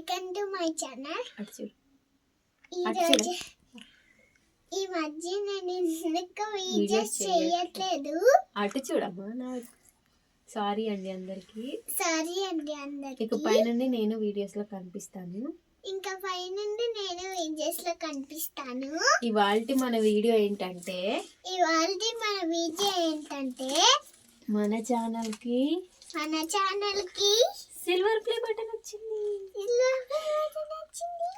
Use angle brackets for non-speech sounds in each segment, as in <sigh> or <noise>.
Welcome to my channel చూడు. ఈ మధ్య నేను ఎందుకు వీడియోస్ చేయట్లేదు? అటు చూడమ్మా నా సారీ అండి అందరికి. సారీ అండి ఇక అందరికి పైనుండి నేను వీడియోస్లో కనిపిస్తాను. ఇంకా పైనుండి నేను వీడియోస్లో కనిపిస్తాను. ఇవాళ మన వీడియో ఏంటంటే ఇవాళ మన వీడియో ఏంటంటే మన ఛానల్కి మన ఛానల్కి సిల్వర్ ప్లే బటన్ వచ్చింది ఇలా నచ్చింది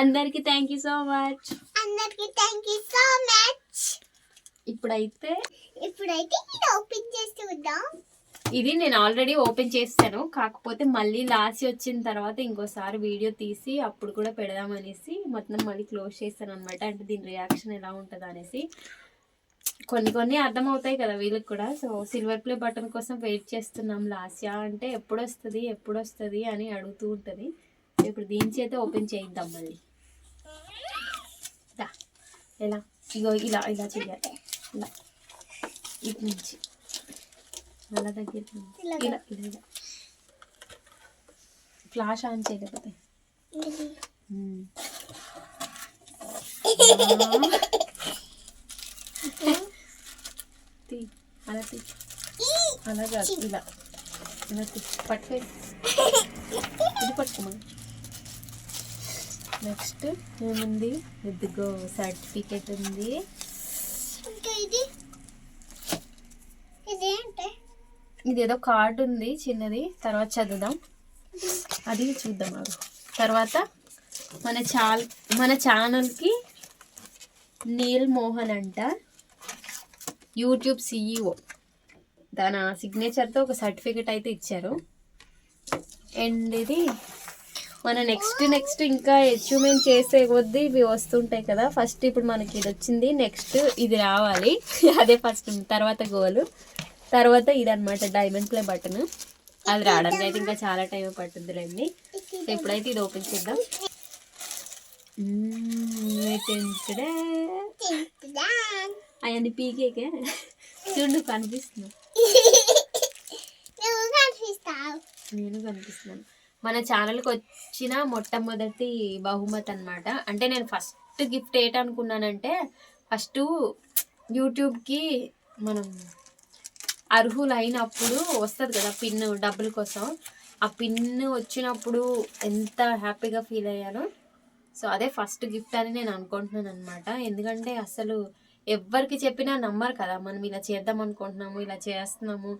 అందరికి థ్యాంక్ యూ సో మచ్ అందరికి థ్యాంక్ యూ సో మచ్ ఇప్పుడైతే ఇప్పుడైతే ఇది ఓపెన్ చేసి చూద్దాం. ఇది నేను ఆల్రెడీ ఓపెన్ చేస్తాను. కాకపోతే మళ్ళీ లాస్ట్ వచ్చిన తర్వాత ఇంకోసారి వీడియో తీసి అప్పుడు కూడా పెడదామనేసి మొత్తం మళ్ళీ క్లోజ్ చేస్తాను అనమాట అంటే దీని రియాక్షన్ ఎలా ఉంటుంది అనేసి. కొన్ని కొన్ని అర్థమవుతాయి కదా వీళ్ళకి కూడా. సో సిల్వర్ ప్లే బటన్ కోసం వెయిట్ చేస్తున్నాం లాస్యా. అంటే ఎప్పుడు వస్తుంది ఎప్పుడు వస్తుంది అని అడుగుతూ ఉంటుంది. ఇప్పుడు దీని చేత ఓపెన్ చేయిద్దాం మళ్ళీ. ఎలా ఇగో ఇలా ఇలా చేయాలి ఇలా ఇటు నుంచి అలా. ఇలాగా? ఇలా ఇలా ఇలా ఫ్లాష్ ఆన్ చేయకపోతే. తీ అలా తీ అలా కాదు ఇలా ఇలా తీ పట్టుకో ఇది పట్టుకోమా నెక్స్ట్ ఏముంది? ఇదిగో సర్టిఫికెట్ ఉంది. ఇంకా ఇది? ఇదేంటే ఇది ఏదో కార్డు ఉంది చిన్నది. తర్వాత చదువుదాం. అది చూద్దాం అది తర్వాత మన చాల్ మన ఛానల్కి నీల్ మోహన్ అంట. యూట్యూబ్ సిఇఓ తన సిగ్నేచర్తో ఒక సర్టిఫికెట్ అయితే ఇచ్చారు. అండ్ ఇది మన నెక్స్ట్ నెక్స్ట్ ఇంకా అచీవ్మెంట్ చేసే కొద్దీ ఇవి వస్తుంటాయి కదా. ఫస్ట్ ఇప్పుడు మనకి ఇది వచ్చింది. నెక్స్ట్ ఇది రావాలి. <laughs> అదే ఫస్ట్ తర్వాత గోల్ తర్వాత ఇది అనమాట డైమండ్ ప్లే బటన్ అది రావడానికి అయితే ఇంకా చాలా టైం పట్టుద్దిలేండి. సో ఇప్పుడైతే ఇది ఓపెన్ చేద్దాం? <laughs> అవన్నీ పీకేకే చూడు కనిపిస్తున్నావు <laughs> కనిపిస్తావు. నేను కనిపిస్తున్నాను. మన ఛానల్కి వచ్చిన మొట్టమొదటి బహుమతి అనమాట అంటే నేను ఫస్ట్ గిఫ్ట్ ఏంటనుకున్నానంటే ఫస్ట్ యూట్యూబ్కి మనం అర్హులైనప్పుడు వస్తుంది కదా పిన్ డబ్బుల కోసం. ఆ పిన్ వచ్చినప్పుడు ఎంత హ్యాపీగా ఫీల్ అయ్యానో. సో అదే ఫస్ట్ గిఫ్ట్ అని నేను అనుకుంటున్నాను అనమాట ఎందుకంటే అసలు ఎవరికి చెప్పినా నమ్మరు కదా. మనం ఇలా చేద్దాం అనుకుంటున్నాము ఇలా చేస్తున్నాము.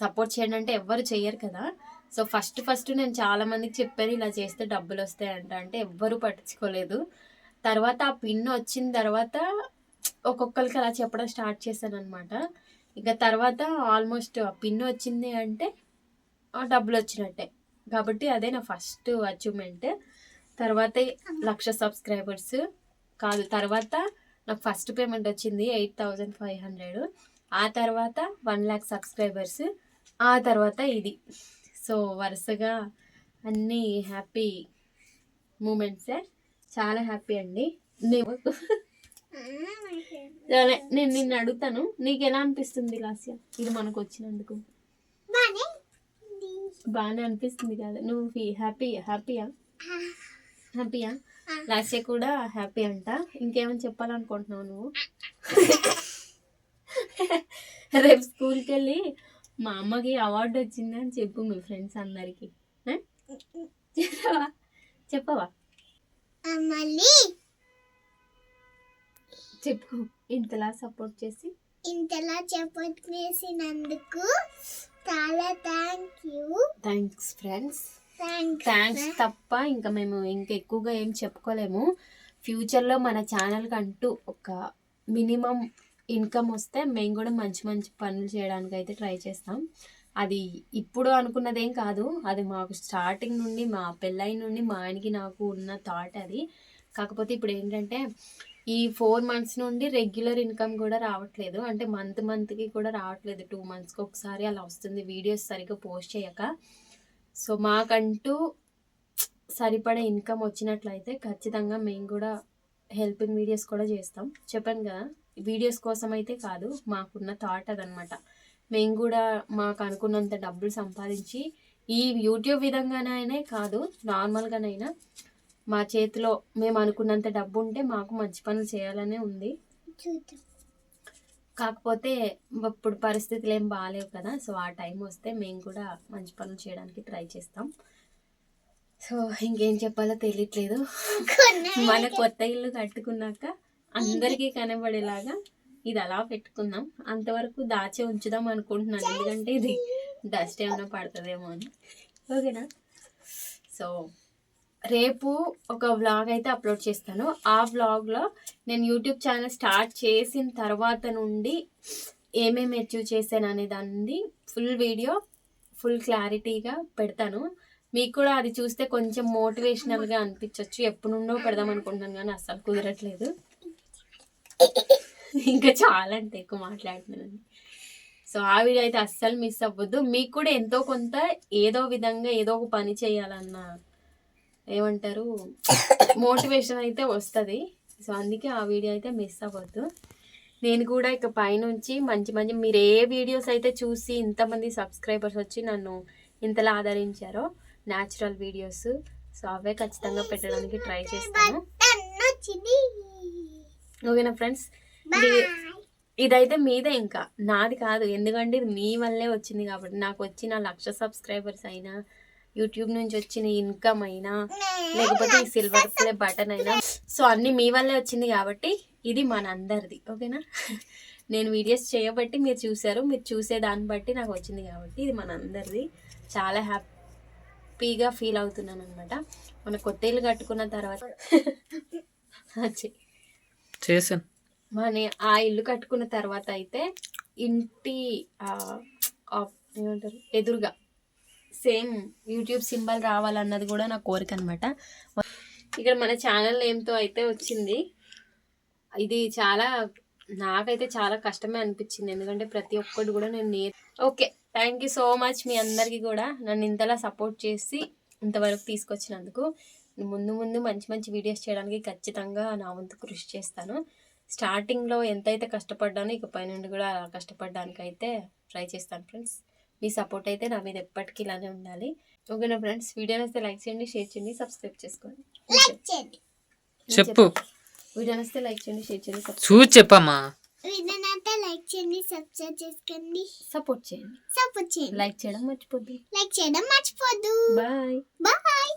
సపోర్ట్ చేయండి అంటే ఎవ్వరు చేయరు కదా. సో ఫస్ట్ ఫస్ట్ నేను చాలా మందికి చెప్పాను ఇలా చేస్తే డబ్బులు వస్తాయంట అంటే ఎవ్వరూ పట్టించుకోలేదు. తర్వాత ఆ పిన్ వచ్చిన తర్వాత ఒక్కొక్కరికి అలా చెప్పడం స్టార్ట్ చేశాను అనమాట ఇక తర్వాత ఆల్మోస్ట్ ఆ పిన్ వచ్చింది అంటే ఆ డబ్బులు వచ్చినట్టే. కాబట్టి అదే నా ఫస్ట్ అచీవ్మెంట్. తర్వాత లక్ష సబ్స్క్రైబర్స్ కాదు తర్వాత నాకు ఫస్ట్ పేమెంట్ వచ్చింది ఎయిట్ థౌజండ్ ఫైవ్ హండ్రెడ్. ఆ తర్వాత వన్ ల్యాక్ సబ్స్క్రైబర్స్. ఆ తర్వాత ఇది. సో వరుసగా అన్నీ హ్యాపీ మూమెంట్సే. చాలా హ్యాపీ అండి. నేను నిన్ను అడుగుతాను. నీకు ఎలా అనిపిస్తుంది లాస్య? ఇది మనకు వచ్చినందుకు. బాగానే అనిపిస్తుంది. కదా. నువ్వు హ్యాపీ హ్యాపీయా? హ్యాపీయా? లాస్య కూడా హ్యాపీ అంట. ఇంకేమైనా చెప్పాలనుకుంటున్నావు నువ్వు? రేపు స్కూల్కి వెళ్ళి మా అమ్మకి అవార్డు వచ్చిందని చెప్పు మీ ఫ్రెండ్స్ అందరికి? చెప్పవా? చెప్పవా? చెప్పు. ఇంతలా సపోర్ట్ చేసి? ఇంతలా సపోర్ట్ చేసినందుకు చాలా thank you thanks friends thanks తప్ప ఇంకా మేము ఇంకా ఎక్కువగా ఏం చెప్పుకోలేము. ఫ్యూచర్లో మన ఛానల్కి అంటూ ఒక మినిమం ఇన్కమ్ వస్తే మేము కూడా మంచి మంచి పనులు చేయడానికి అయితే ట్రై చేస్తాం. అది ఇప్పుడు అనుకున్నదేం కాదు. అది మాకు స్టార్టింగ్ నుండి మా పెళ్ళైన నుండి మా ఆయనకి నాకు ఉన్న థాట్ అది. కాకపోతే ఇప్పుడు ఏంటంటే ఈ ఫోర్ మంత్స్ నుండి రెగ్యులర్ ఇన్కమ్ కూడా రావట్లేదు. అంటే మంత్ మంత్కి కూడా రావట్లేదు. టూ మంత్స్కి ఒకసారి అలా వస్తుంది. వీడియోస్ సరిగ్గా పోస్ట్ చేయక. సో మాకంటూ సరిపడే ఇన్కమ్ వచ్చినట్లయితే ఖచ్చితంగా మేము కూడా హెల్పింగ్ వీడియోస్ కూడా చేస్తాం. చెప్పాను కదా? వీడియోస్ కోసం అయితే కాదు మాకున్న థాట్ అదనమాట మేము కూడా మాకు అనుకున్నంత డబ్బులు సంపాదించి ఈ యూట్యూబ్ విధంగానైనా కాదు నార్మల్గానైనా మా చేతిలో మేము అనుకున్నంత డబ్బు ఉంటే మాకు మంచి పనులు చేయాలనే ఉంది. కాకపోతే ఇప్పుడు పరిస్థితులు ఏం బాగాలేవు కదా సో ఆ టైం వస్తే మేము కూడా మంచి పనులు చేయడానికి ట్రై చేస్తాం. సో ఇంకేం చెప్పాలో తెలియట్లేదు. మన కొత్త ఇల్లు కట్టుకున్నాక అందరికీ కనబడేలాగా ఇది అలా పెట్టుకుందాం. అంతవరకు దాచి ఉంచుదాం అనుకుంటున్నాను. ఎందుకంటే ఇది డస్ట్ ఏమైనా పడుతుందేమో అని. ఓకేనా? సో రేపు ఒక వ్లాగ్ అయితే అప్లోడ్ చేస్తాను. ఆ వ్లాగ్లో నేను యూట్యూబ్ ఛానల్ స్టార్ట్ చేసిన తర్వాత నుండి ఏమేమి అచీవ్ చేశాను అనే దాన్ని ఫుల్ వీడియో ఫుల్ క్లారిటీగా పెడతాను. మీకు కూడా అది చూస్తే కొంచెం మోటివేషనల్గా అనిపించవచ్చు ఎప్పుడు నుండో పెడదాం అనుకుంటున్నాను కానీ అస్సలు కుదరట్లేదు. ఇంకా చాలా అంటే ఎక్కువ మాట్లాడుతున్నాను సో ఆ వీడియో అయితే అస్సలు మిస్ అవ్వద్దు. మీకు కూడా ఎంతో కొంత ఏదో విధంగా ఏదో ఒక పని చేయాలన్న ఏమంటారు మోటివేషన్ అయితే వస్తుంది. సో అందుకే ఆ వీడియో అయితే మిస్ అవ్వద్దు. నేను కూడా ఇక పైనుంచి మంచి మంచి మీరు ఏ వీడియోస్ అయితే చూసి ఇంతమంది సబ్స్క్రైబర్స్ వచ్చి నన్ను ఇంతలా ఆదరించారో న్యాచురల్ వీడియోస్ సో అవే ఖచ్చితంగా పెట్టడానికి ట్రై చేస్తాను. ఓకేనా ఫ్రెండ్స్? ఇదైతే మీదే ఇంకా. నాది కాదు. ఎందుకంటే ఇది మీ వల్లే వచ్చింది కాబట్టి నాకు వచ్చిన లక్ష సబ్స్క్రైబర్స్ అయినా యూట్యూబ్ నుంచి వచ్చిన ఇన్కమ్ అయినా లేకపోతే ఈ సిల్వర్ ప్లే బటన్ అయినా. సో అన్ని మీ వల్లే వచ్చింది కాబట్టి ఇది మనందరిది. ఓకేనా? <laughs> నేను వీడియోస్ చేయబట్టి మీరు చూసారు మీరు చూసే దాన్ని బట్టి నాకు వచ్చింది కాబట్టి ఇది మనందరిది. చాలా హ్యాపీగా ఫీల్ అవుతున్నాను అనమాట మన కొత్త ఇల్లు కట్టుకున్న తర్వాత <laughs> <laughs> చేశాను. మన ఆ ఇల్లు కట్టుకున్న తర్వాత అయితే ఇంటి ఏమంటారు ఎదురుగా సేమ్ యూట్యూబ్ సింబల్ రావాలన్నది కూడా నా కోరిక అనమాట ఇక్కడ మన ఛానల్ నేమ్తో అయితే వచ్చింది. ఇది చాలా నాకైతే చాలా కష్టమే అనిపించింది. ఎందుకంటే ప్రతి ఒక్కటి కూడా నేను నే okay thank you so much మీ అందరికీ కూడా నన్ను ఇంతలా సపోర్ట్ చేసి ఇంతవరకు తీసుకొచ్చినందుకు. ముందు ముందు మంచి మంచి వీడియోస్ చేయడానికి ఖచ్చితంగా నా వంతు కృషి చేస్తాను. స్టార్టింగ్లో ఎంతైతే కష్టపడ్డానో ఇకపై నుండి కూడా కష్టపడడానికి అయితే ట్రై చేస్తాను ఫ్రెండ్స్. మీ సపోర్ట్ అయితే నా మీద ఎప్పటికీ ఇలానే ఉండాలి. ఓకేనా ఫ్రెండ్స్? వీడియోని వస్తే లైక్ చేయండి షేర్ చేయండి సబ్స్క్రైబ్ చేసుకోండి. లైక్ చేయండి. చెప్పు. వీడియోని వస్తే లైక్ చేయండి షేర్ చేయండి చూసి చెప్పమ్మా. వీడియోనైతే లైక్ చేయండి సబ్స్క్రైబ్ చేసుకోండి. సపోర్ట్ చేయండి. సపోర్ట్ చేయండి. లైక్ చేయడం మర్చిపోద్దు. లైక్ చేయడం మర్చిపోద్దు. బాయ్. బాయ్.